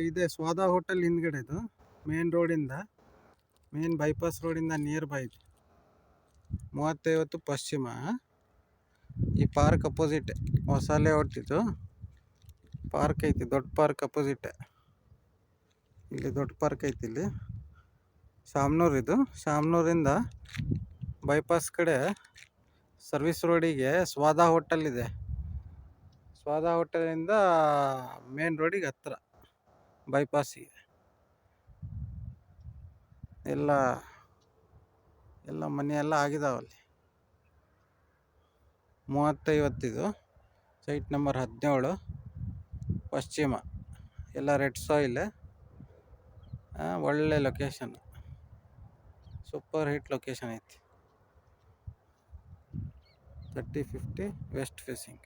ಇದೆ. ಸ್ವಾದ ಹೋಟೆಲ್ ಹಿಂದ್ಗಡೆ ಇದು. ಮೇನ್ ರೋಡಿಂದ, ಮೇನ್ ಬೈಪಾಸ್ ರೋಡಿಂದ ನಿಯರ್ ಬೈ ಮೂವತ್ತೈವತ್ತು ಪಶ್ಚಿಮ. ಈ ಪಾರ್ಕ್ ಅಪೋಸಿಟ್, ಹೊಸ ಲೇಔಟ್ ಇದು. ಪಾರ್ಕ್ ಐತಿ, ದೊಡ್ಡ ಪಾರ್ಕ್ ಅಪೋಸಿಟ್. ಇಲ್ಲಿ ದೊಡ್ಡ ಪಾರ್ಕ್ ಐತಿ ಇಲ್ಲಿ. ಶಾಮ್ನೂರು ಇದು. ಶಾಮ್ನೂರಿಂದ ಬೈಪಾಸ್ ಕಡೆ ಸರ್ವಿಸ್ ರೋಡಿಗೆ ಸ್ವಾದ ಹೋಟೆಲ್ ಇದೆ. ಸ್ವಾದ ಹೋಟೆಲಿಂದ ಮೇನ್ ರೋಡಿಗೆ ಹತ್ರ. ಬೈಪಾಸಿಗೆ ಎಲ್ಲ ಎಲ್ಲ ಮನೆ ಎಲ್ಲ ಆಗಿದಾವಲ್ಲಿ ಮೂವತ್ತೈವತ್ತಿದು ಸೈಟ್ ನಂಬರ್ ಹದಿನೇಳು, ಪಶ್ಚಿಮ. ಎಲ್ಲ ರೆಡ್ ಸಾಯಿಲ್ ಒಳ್ಳೆ ಲೊಕೇಶನ್ ಸೂಪರ್ ಹಿಟ್ ಲೊಕೇಶನ್ ಐತಿ. Thirty fifty west facing